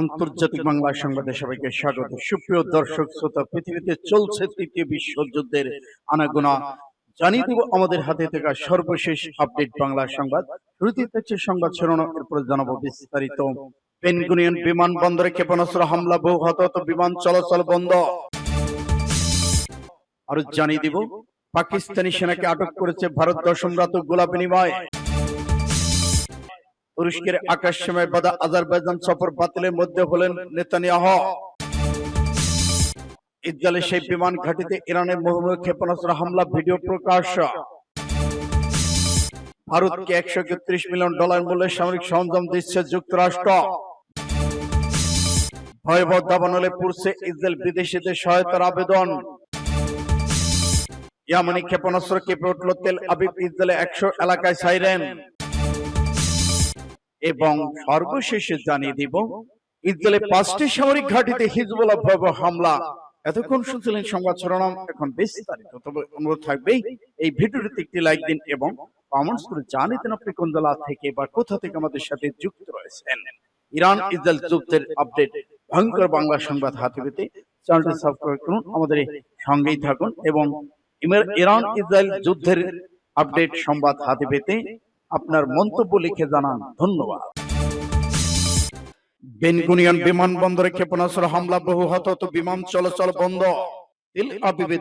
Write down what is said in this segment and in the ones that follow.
আন্তর্জাতিক বাংলা সংবাদে সবাইকে স্বাগত। সুপ্রিয় দর্শক শ্রোতা পৃথিবীতে চলছে তৃতীয় বিশ্বযুদ্ধের আনাগোনা। জানিয়ে দেব আমাদের হাতে থাকা সর্বশেষ আপডেট বাংলা সংবাদ। শুরুতে থাকছে সংবাদ শিরোনাম এরপরে জানাব বিস্তারিত। পেনগুনিয়ন বিমান বন্দরে ক্ষেপণাস্ত্র হামলা বহু হতাহত বিমান চলাচল বন্ধ। আরও জানিয়ে দিব পাকিস্তানি সেনাকে আটক করেছে ভারত দশম রাত গোলা বিনিময় তুরস্কের আকাশ সীমায় বাধা আজারবাইজান সফর বাতিলের মধ্যে হলেন নেতানিয়াহ। ইসরায়েলের সেই বিমান ঘাটিতে ইরানের মুহুর্মুখ ক্ষেপণাস্ত্র হামলা ভিডিও প্রকাশ ভারতকে একশো একত্রিশ মিলিয়ন ডলার মূল্যের সামরিক সরঞ্জাম দিচ্ছে যুক্তরাষ্ট্র। ভয়াবহ দাবানলে পড়ছে ইসরায়েল বিদেশিদের সহায়তার আবেদন। ইয়ামানি ক্ষেপণাস্ত্র কেঁপে উঠল তেল আবিব ইসরায়েলে একশো এলাকায় সাইরেন। এবং সর্বশেষে জানিয়ে দিব ইসরায়েলে পাঁচটি সামরিক ঘাঁটিতে হিজবুল্লাহ ভয়াবহ হামলা। এতক্ষণ শুনছিলেন সংবাদ শিরোনাম এখন বিস্তারিত। তবে অনুরোধ থাকবেই এই ভিডিওটিতে একটি লাইক দিন এবং কমেন্টস করে জানিয়ে দিন আপনি কোন জেলা থেকে বা কোথা থেকে আমাদের সাথে যুক্ত রয়েছেন। ইরান ইসরায়েল যুদ্ধের আপডেট। ভয়ঙ্কর বাংলা সংবাদ হাতে পেতে চ্যানেলটি সাবস্ক্রাইব করুন আমাদের সঙ্গেই থাকুন এবং ইরান ইসরায়েল যুদ্ধের আপডেট সংবাদ হাতে পেতে আপনার মন্তব্য লিখে জানান। ধন্যবাদ। বেনগুনিয়ান বিমানবন্দরে ক্ষেপণাস্ত্র হামলা বহু হতাহত বিমান চলাচল বন্ধ। তেল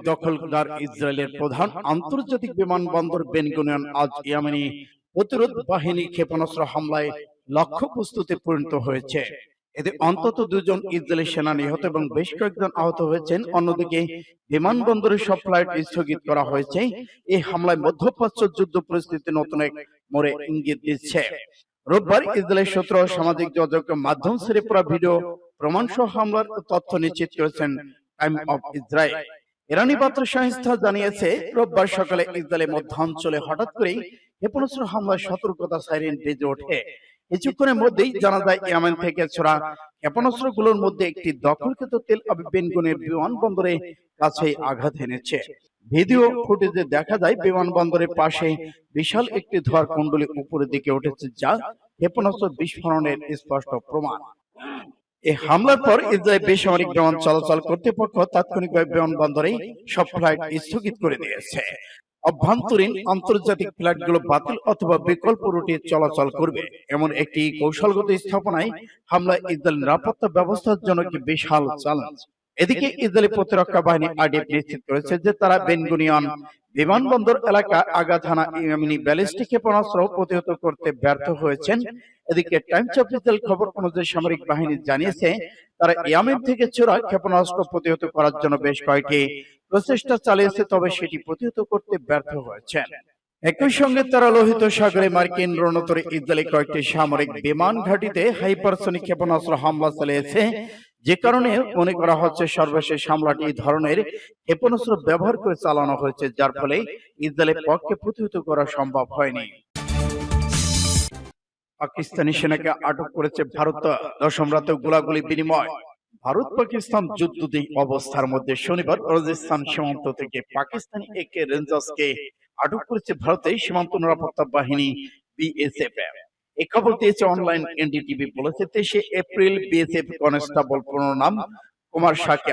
দখলদার ইসরায়েলের প্রধান আন্তর্জাতিক বিমানবন্দর বেনগুনিয়ান আজ প্রতিরোধ বাহিনী ক্ষেপণাস্ত্র হামলায় পরিণত হয়েছে। এতে অন্তত দুজন ইসরায়েলি সেনা নিহত এবং বেশ কয়েকজন আহত হয়েছেন। অন্যদিকে বিমানবন্দরের সব ফ্লাইট স্থগিত করা হয়েছে। এই হামলায় মধ্যপ্রাচ্য যুদ্ধ পরিস্থিতি নতুন এক মোড়ে ইঙ্গিত দিচ্ছে। রোববার ইসরায়েলের সূত্র সামাজিক যোগাযোগ মাধ্যম ছেড়ে পড়া ভিডিও প্রমাণ সহ হামলার তথ্য নিশ্চিত করেছেন টাইম অফ ইসরায়েল। ইরানি বার্তা সংস্থা জানিয়েছে রোববার সকালে ইসরায়েলের মধ্যাঞ্চলে হঠাৎ করেই ক্ষেপণাস্ত্র হামলার সতর্কতা সাইরেন বেজে ওঠে। কিছুক্ষণের মধ্যেই জানা যায় ইয়ামেন থেকে ছোড়া ক্ষেপণাস্ত্রগুলোর মধ্যে একটি দখলকৃত তেল আবিব বেনগুনের বিমানবন্দরে কাছে আঘাত এনেছে। ভিডিও ফুটেজে দেখা যায় বিমানবন্দরের পাশে বিশাল একটি ধোয়ার কুণ্ডলী উপরের দিকে উঠেছে যা ক্ষেপণাস্ত্র বিস্ফোরণের স্পষ্ট প্রমাণ। এই হামলার পর ইসরায়েল বেসামরিক বিমান চলাচল কর্তৃপক্ষ তাৎক্ষণিকভাবে বিমানবন্দরে সব ফ্লাইট স্থগিত করে দিয়েছে। অভ্যন্তরীণ আন্তর্জাতিক ফ্লাইটগুলো বাতিল অথবা বিকল্প রুটে চলাচল করবে। এমন একটি কৌশলগত স্থাপনায় হামলা ইসরায়েল নিরাপত্তা ব্যবস্থার জন্য একটি বিশাল চ্যালেঞ্জ। এদিকে ইসরায়েলি প্রতিরক্ষা বাহিনী আইডিএফ নিশ্চিত করেছে যে তারা বেনগুনিয়ান বিমানবন্দর এলাকা আগা থানা ইয়েমেনি ব্যালিস্টিক ক্ষেপণাস্ত্র প্রতিহত করতে ব্যর্থ হয়েছেন। এদিকে টাইমস অফ ইসরায়েল খবর অনুযায়ী সামরিক বাহিনী জানিয়েছে তারা ইয়ামেন থেকে চোরা ক্ষেপণাস্ত্র প্রতিহত করার জন্য বেশ কয়েকটি প্রচেষ্টা চালিয়েছে তবে সেটি প্রতিহত করতে ব্যর্থ হয়েছেন। একই সঙ্গে তারা লোহিত সাগরে মার্কিন রণতরে ইসরায়েলি কয়েকটি সামরিক বিমান ঘাঁটিতে হাইপারসনিক ক্ষেপণাস্ত্র হামলা চালিয়েছে যে কারণে মনে করা হচ্ছে সর্বশেষ হামলাটি ধরনের ক্ষেপণাস্ত্র ব্যবহার করে চালানো হয়েছে যার ফলে ইসরায়েলের পক্ষে প্রতিহত করা সম্ভব হয়নি। পাকিস্তানি সেনাকে আটক করেছে ভারত দশম রাতে গোলাগুলি বিনিময়। ভারত পাকিস্তান যুদ্ধ অবস্থার মধ্যে শনিবার রাজস্থান সীমান্ত থেকে পাকিস্তানি একে রেঞ্জার্সকে আটক করেছে ভারতের সীমান্ত নিরাপত্তা বাহিনী বিএসএফ এই খবর দিয়েছে অনলাইন এনডিটিভি বলেছে এপ্রিল বিএসএফ কনস্টেবল নাম কুমার শাহকে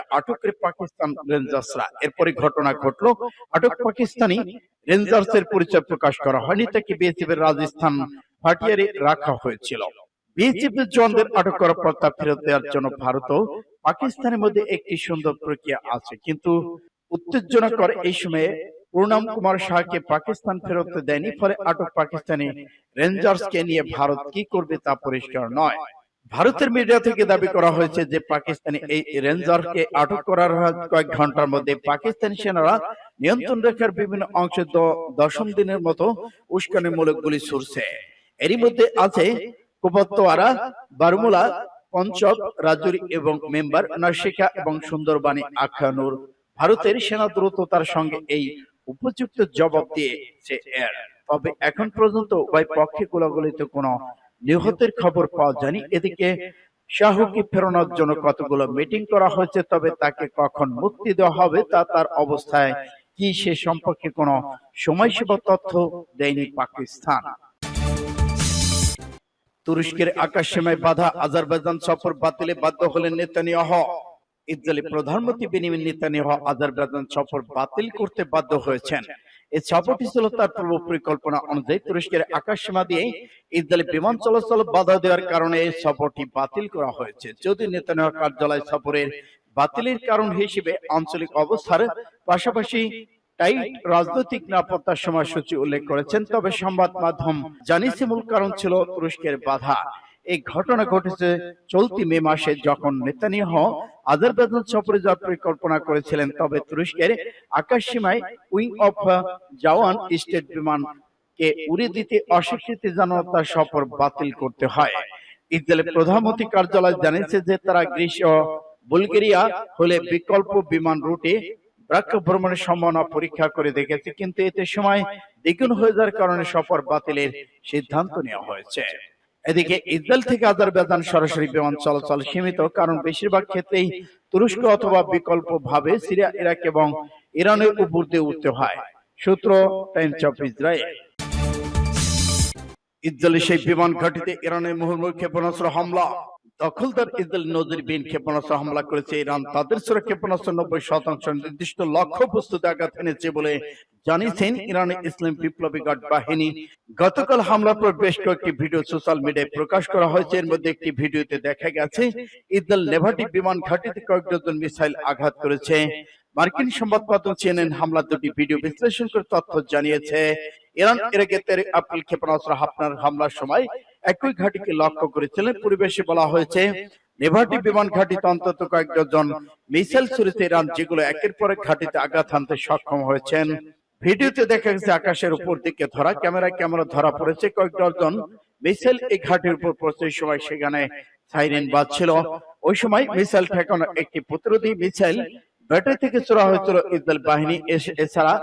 পাকিস্তান রেঞ্জার্সরা। এরপরে ঘটনা আটক পাকিস্তানি পরিচয় প্রকাশ করা হয়নি, তাকে বিএসএফ এর রাজস্থান ভাটিয়ারে রাখা হয়েছিল। বিএসএফ এর জওয়ানদের আটক করার ফেরত দেওয়ার জন্য ভারত পাকিস্তানের মধ্যে একটি সুন্দর প্রক্রিয়া আছে। কিন্তু উত্তেজনাকর এই সময়ে পূর্ণাম কুমার শাহকে পাকিস্তান ফেরত দেয়নি ফলে আটক পাকিস্তানি রেঞ্জার্সকে নিয়ে ভারত কি করবে তা পরিষ্কার নয়। ভারতের মিডিয়া থেকে দাবি করা হয়েছে যে পাকিস্তানি এই রেঞ্জারকে আটক করার কয়েক ঘণ্টার মধ্যে। পাকিস্তানি সেনারা নিয়ন্ত্রণ রেখার বিভিন্ন অংশে দশম দিনের মতো উস্কানিমূলক গুলি ছুড়ছে। এরই মধ্যে আছে কুপত্তোয়ারা বারমুলা পঞ্চক রাজুরি এবং মেম্বার নাসিকা এবং সুন্দরবাণী আখানুর। ভারতের সেনা দ্রুততার সঙ্গে এই উপযুক্ত জবাব দিয়েছে এর তবে এখন পর্যন্ত উভয় পক্ষে গোলাগুলিতে কোনো নিহতের খবর পাওয়া যায়নি। এদিকে শাহুকে ফেরানোর জন্য কতগুলো মিটিং করা হয়েছে, তবে তাকে কখন মুক্তি দেওয়া হবে তা তার অবস্থায় কি সে সম্পর্কে কোনো সময়সীমা তথ্য দেয়নি পাকিস্তান। তুরস্কের আকাশ সীমায় বাধা, আজারবাইজান সফর বাতিলে বাধ্য হলেন নেতানিয়াহ। ইসরায়েলি প্রধানমন্ত্রী বেনিয়ামিন নেতানিয়াহ আজারবাইজান সফর বাতিল করতে বাধ্য হয়েছেন। এই সফরটি ছিল তার পূর্ব পরিকল্পনা অনুযায়ী তুরস্কের আকাশ সীমা দিয়ে ইসরায়েলি বিমান চলাচল বাধা দেওয়ার কারণে এই সফরটি বাতিল করা হয়েছে। যদি নেতানিয়াহ কার্যালয় সফরের বাতিলের কারণ হিসেবে আঞ্চলিক অবস্থার পাশাপাশি টাইট রাজনৈতিক নিরাপত্তার সময়সূচি উল্লেখ করেছেন। তবে সংবাদ মাধ্যম জানিয়েছে মূল কারণ ছিল তুরস্কের বাধা। এই ঘটনা ঘটেছে চলতি মে মাসে যখন নেতানিয়াহ আজারবাইজান সফরে যাওয়ার পরিকল্পনা করেছিলেন, তবে তুরস্কের আকাশ সীমায় উইং অফ জাওয়ান স্টেট বিমান কে উড়ে দিতে অস্বীকৃতি জানানো তার সফর বাতিল করতে হয়। ইসরায়েলের প্রধানমন্ত্রী কার্যালয় জানিয়েছে যে তারা গ্রিস ও বুলগেরিয়া হলে বিকল্প বিমান রুটে ব্রাক্য ভ্রমণের সম্ভাবনা পরীক্ষা করে দেখেছে, কিন্তু এতে সময় দ্বিগুণ হয়ে যাওয়ার কারণে সফর বাতিলের সিদ্ধান্ত নেওয়া হয়েছে। এদিকে ইসরায়েল থেকে আজারবাইজান সরাসরি বিমান চলাচল সীমিত কারণ বেশিরভাগ ক্ষেত্রেই তুরস্ক অথবা বিকল্প ভাবে সিরিয়া ইরাক এবং ইরানের উপর দিয়ে উঠতে হয়। সূত্র টাইমস অফ ইসরায়েল। ইসরায়েলি। সেই বিমান ঘাটিতে ইরানের মুহুর্মুখ ক্ষেপণাস্ত্র হামলা। দখলদার ইসরায়েল নজিরবিহীন ক্ষেপণাস্ত্র হামলা করেছে ইরান। তাদের ছোড়া ক্ষেপণাস্ত্র নব্বই শতাংশ নির্দিষ্ট লক্ষ্য বস্তুতে আঘাত এনেছে বলে জানিয়েছেন ইরানের ইসলাম বিপ্লবী গার্ড বাহিনী। গতকাল হামলার পর বেশ কয়েকটি ভিডিও সোশ্যাল মিডিয়ায় প্রকাশ করা হয়েছে। এর মধ্যে একটি ভিডিওতে দেখা গেছে ইসরায়েল নেভাটি বিমান ঘাটিতে কয়েক ডজন মিসাইল আঘাত করেছে। মার্কিন সংবাদ মাধ্যম সিএনএন হামলার দুটি ভিডিও বিশ্লেষণ করে তথ্য জানিয়েছে ইরান এর আগে তেরো এপ্রিল ক্ষেপণাস্ত্র হামলার হামলার সময় একই ঘাটিকে লক্ষ্য করেছিলেন পরিবেশে বলা হয়েছে নেভাটি বিমান ঘাটিতে অন্তত কয়েক ডজন মিসাইল ছুড়েছে ইরান যেগুলো একের পর এক ঘাটিতে আঘাত হানতে সক্ষম হয়েছেন ভিডিওতে দেখা গেছে আকাশের উপর দিকে ধরা, ক্যামেরায় ক্যামেরা ধরা পড়েছে। কয়েক ডজন মিসাইল এই ঘাটির উপর পৌঁছে সময় সেখানে সাইরেন বাজছিল। ওই সময় মিসাইল ঠেকানো একটি প্রতিরোধী মিসাইল ব্যাটারি থেকে ছোড়া হয়েছিল ইসরায়েল বাহিনী। এছাড়া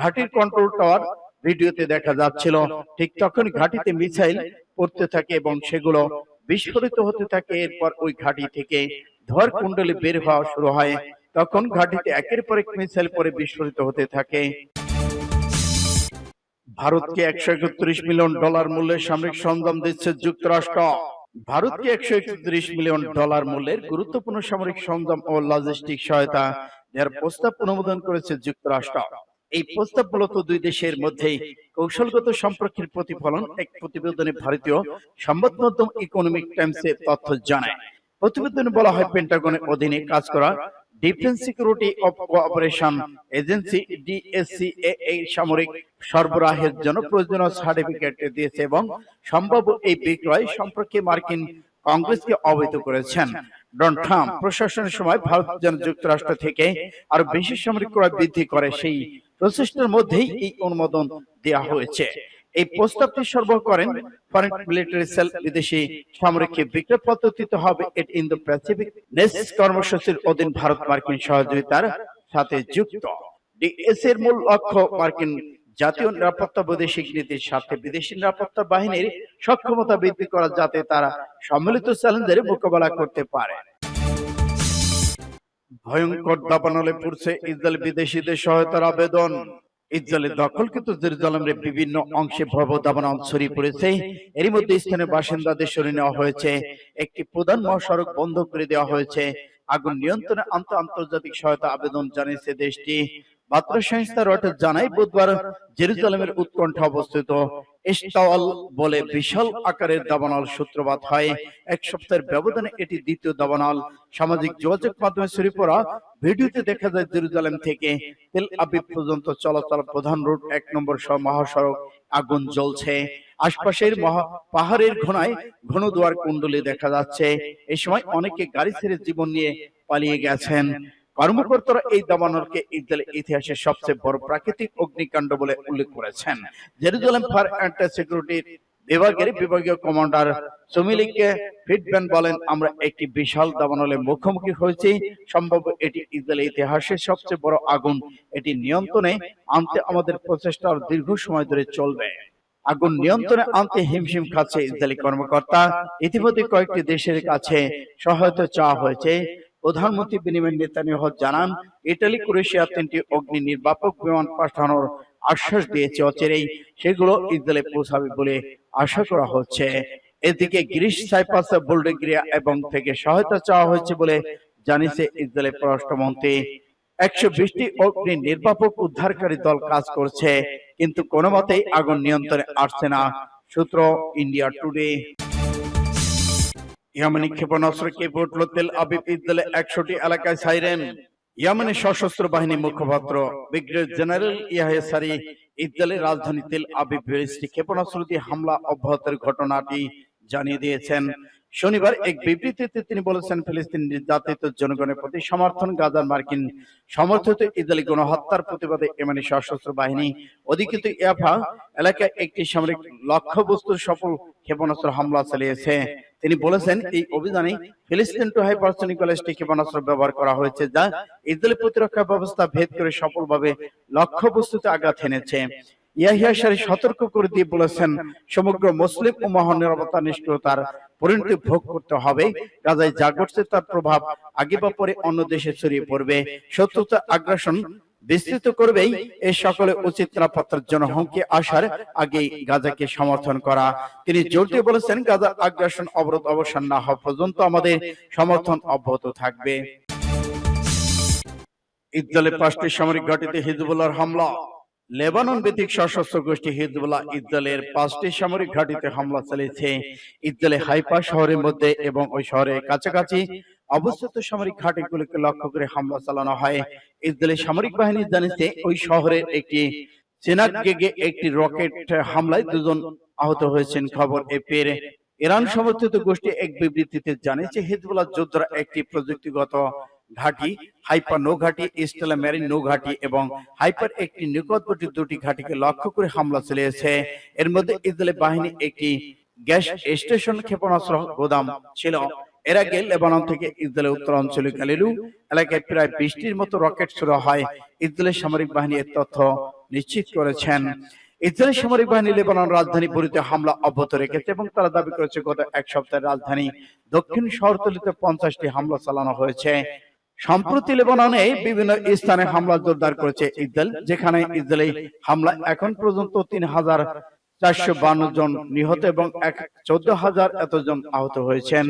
ঘাটির কন্ট্রোল টাওয়ার ভিডিওতে দেখা যাচ্ছিল। ঠিক তখন ঘাটিতে মিসাইল পড়তে থাকে এবং সেগুলো বিস্ফোরিত হতে থাকে। এরপর ওই ঘাটি থেকে ধর কুণ্ডলী বের হওয়া শুরু হয়। তখন ঘাটিতে একের পর এক মিসাইল পরে বিস্ফোরিত হতে থাকে। ভারতকে একশো একত্রিশ মিলিয়ন ডলার মূল্যের সামরিক সরঞ্জাম দিচ্ছে যুক্তরাষ্ট্র। ভারতকে একশো একত্রিশ মিলিয়ন ডলার মূল্যের গুরুত্বপূর্ণ সামরিক সরঞ্জাম ও লজিস্টিক সহায়তা দেওয়ার প্রস্তাব অনুমোদন করেছে যুক্তরাষ্ট্র। এই প্রস্তাব মূলত দুই দেশের মধ্যে কৌশলগত সম্পর্কের প্রতিফলন এক প্রতিবেদনে ভারতীয় সংবাদ মাধ্যম ইকোনমিক টাইমস এর তথ্য জানায়। প্রতিবেদনে বলা হয় পেন্টাগনের অধীনে কাজ করা defence security cooperation agency DSC এই সামরিক সরবরাহের জন্য প্রয়োজনীয় সার্টিফিকেট দিয়েছে এবং সম্ভাব্য এই বিক্রয় সম্পর্কে মার্কিন কংগ্রেসকে অবহিত করেছেন। ডোনাল্ড ট্রাম্প প্রশাসনের সময় ভারত যেন যুক্তরাষ্ট্র থেকে আরও বেশি সামরিক ক্রয় বৃদ্ধি করে, সেই প্রচেষ্টার মধ্যেই এই অনুমোদন দেওয়া হয়েছে। এই প্রস্তাবটি সরবরাহ করেন ফরেন মিলিটারি সেল বিদেশি সামরিক বিক্রয় পদ্ধতিতে হবে এটি ইন্দো প্যাসিফিক নেস কর্মসূচির অধীন ভারত মার্কিন সহযোগিতার সাথে যুক্ত। ডিএস এর মূল লক্ষ্য মার্কিন জাতীয় নিরাপত্তা বৈদেশিক নীতির স্বার্থে বিদেশি নিরাপত্তা বাহিনীর সক্ষমতা বৃদ্ধি করা যাতে তারা সম্মিলিত চ্যালেঞ্জের মোকাবেলা করতে পারে। ভয়ঙ্কর দাবানলে পড়ছে ইসরায়েল বিদেশিদের সহায়তার আবেদন। ইসরায়েলের দখলকৃত জেরুজালেমের বিভিন্ন অংশে ভয়াবহ দাবানল ছড়িয়ে পড়েছে। এর মধ্যে স্থানীয় বাসিন্দাদের সরিয়ে নেওয়া হয়েছে। একটি প্রধান মহাসড়ক বন্ধ করে দেওয়া হয়েছে। আগুন নিয়ন্ত্রণে আন্ত আন্তর্জাতিক সহায়তা আবেদন জানিয়েছে দেশটি। বার্তা সংস্থা রয়টার্স জানায় বুধবার জেরুজালেমের উৎকণ্ঠা অবস্থিত। ইস্তাওয়াল বলে বিশাল আকারের দাবানল সূত্রপাত হয়। এক সপ্তাহের ব্যবধানে এটি দ্বিতীয় দাবানল। সামাজিক যোগাযোগ মাধ্যমে ছড়িয়ে পড়া ভিডিওতে দেখা যায়, জেরুজালেম থেকে তেল আবিব পর্যন্ত চলাচল প্রধান রুট এক নম্বর সহ মহাসড়ক আগুন জ্বলছে। আশপাশের মহা পাহাড়ের ঘনায় ঘন দুয়ার কুণ্ডলী দেখা যাচ্ছে। এই সময় অনেকে গাড়ি ছেড়ে জীবন নিয়ে পালিয়ে গেছেন। কর্মকর্তারা এই দাবানলকে ইসরায়েলের ইতিহাসের সবচেয়ে বড় প্রাকৃতিক অগ্নিকাণ্ড বলে উল্লেখ করেছেন। জেরুজালেম ফায়ার অ্যান্ড সিকিউরিটির বিভাগের বিভাগীয় কমান্ডার সুমিলিকে বলেন আমরা একটি বিশাল দাবানলে মুখোমুখি হয়েছি। সম্ভব এটি ইসরায়েলের ইতিহাসের সবচেয়ে বড় আগুন। এটি নিয়ন্ত্রণে আনতে আমাদের প্রচেষ্টা আরও দীর্ঘ সময় ধরে চলবে। আগুন নিয়ন্ত্রণে আনতে হিমশিম খাচ্ছে ইসরায়েলি কর্মকর্তা। ইতিমধ্যে কয়েকটি দেশের কাছে সহায়তা চাওয়া হয়েছে প্রধানমন্ত্রী বেনিয়ামিন নেতানিয়াহু জানান ইটালি ক্রোয়েশিয়া তিনটি অগ্নি নির্বাপক বিমান পাঠানোর আশ্বাস দিয়েছে। অচিরেই সেগুলো ইসরায়েলে পৌঁছাবে বলে আশা করা হচ্ছে। এদিকে গ্রিস সাইপাস বুলগেরিয়া এবং থেকে সহায়তা চাওয়া হয়েছে বলে জানিয়েছে ইসরায়েলের পররাষ্ট্রমন্ত্রী। একশো বিশটি অগ্নি নির্বাপক উদ্ধারকারী দল কাজ করছে, কিন্তু কোনো মতেই আগুন নিয়ন্ত্রণে আসছে না। সূত্র ইন্ডিয়া টুডে। ইয়ামানি ক্ষেপণাস্ত্র কেঁপে উঠল তেল আবিব ইসরায়েলে একশোটি এলাকায় সাইরেন। ইয়ামানি সশস্ত্র বাহিনী মুখপাত্র ব্রিগেডিয়ার জেনারেল ইয়াহে সারি ইসরায়েলের রাজধানী তেল আবিব ব্যালিস্টিক ক্ষেপণাস্ত্র দিয়ে হামলা অব্যাহতের ঘটনাটি জানিয়ে দিয়েছেন শনিবার এক বিবৃতিতে তিনি বলেছেন ফিলিস্তিন নির্যাতিত জনগণের প্রতি সমর্থন গাজার মার্কিন সমর্থিত ইসরায়েলি গণহত্যার প্রতিবাদে ইমানি সশস্ত্র বাহিনী অধিকৃত ইয়াফা এলাকায় একটি সামরিক লক্ষ্যবস্তুর সফল ক্ষেপণাস্ত্র হামলা চালিয়েছে। তিনি বলেছেন এই অভিযানে ফিলিস্তিন টু হাইপারসনিক ব্যালিস্টিক ক্ষেপণাস্ত্র ব্যবহার করা হয়েছে যা ইসরায়েলি প্রতিরক্ষা ব্যবস্থা ভেদ করে সফলভাবে লক্ষ্যবস্তুতে আঘাত এনেছে। ইয়াহিয়া সারি সতর্ক করে দিয়ে বলেছেন সমগ্র মুসলিম ও মহানিরাপত্তা নিষ্ক্রিয়তার পরিণতি ভোগ করতে হবে। গাজায় যা ঘটছে তার প্রভাব আগে বা পরে অন্য দেশে ছড়িয়ে পড়বে। শত্রুতা আগ্রাসন বিস্তৃত করবেই এই সকলে উচিত নিরাপত্তার জন্য হুমকি আসার আগেই গাজাকে সমর্থন করা। তিনি জোর দিয়ে বলেছেন গাজা আগ্রাসন অবরোধ অবসান না হওয়া পর্যন্ত আমাদের সমর্থন অব্যাহত থাকবে। ইসরায়েলের পাঁচটি সামরিক ঘাঁটিতে হিজবুল্লাহর হামলা। লেবানন ভিত্তিক সশস্ত্র গোষ্ঠী হিজবুল্লাহ ইসরায়েলের পাঁচটি সামরিক ঘাঁটিতে হামলা চালিয়েছে। ইসরায়েলের হাইপা শহরের মধ্যে এবং ওই শহরের কাছাকাছি অবস্থিত সামরিক ঘাঁটিগুলিকে লক্ষ্য করে হামলা চালানো হয়। ইসরায়েলের সামরিক বাহিনী জানিয়েছে, ওই শহরের একটি সিনাগেগে একটি রকেট হামলায় দুজন আহত হয়েছেন। খবর এপির ইরান সমর্থিত গোষ্ঠী এক বিবৃতিতে জানিয়েছে, হিজবুল্লাহ যোদ্ধারা একটি প্রযুক্তিগত ঘাঁটি, হাইপার নৌ ঘাঁটি স্টেলা মেরিন নৌ ঘাঁটি এবং হাইপার একটি নিকটবর্তী দুটি ঘাঁটিকে লক্ষ্য করে হামলা চালিয়েছে। এর মধ্যে ইসরায়েলি বাহিনী একটি গ্যাস স্টেশন ক্ষেপণাস্ত্র গোদাম ছিল। এর আগে লেবানন থেকে ইসরায়েলের উত্তরাঞ্চলীয় গালিলু এলাকায় প্রায় বিশটির মতো রকেট ছোড়া হয়। ইসরায়েলের সামরিক বাহিনী এর তথ্য নিশ্চিত করেছেন। ইসরায়েলি সামরিক বাহিনী লেবানন রাজধানী বরিতে হামলা অব্যাহত রেখেছে এবং তারা দাবি করেছে, গত এক সপ্তাহে রাজধানী দক্ষিণ শহরতলিতে পঞ্চাশটি হামলা চালানো হয়েছে। সম্প্রতি লেবাননে বিভিন্ন স্থানে হামলা জোরদার করেছে ইসরায়েল, যেখানে ইসরায়েলি হামলা এখন পর্যন্ত তিন হাজার চারশো বান্ন জন নিহত এবং এক চোদ্দ হাজার এতজন আহত হয়েছেন।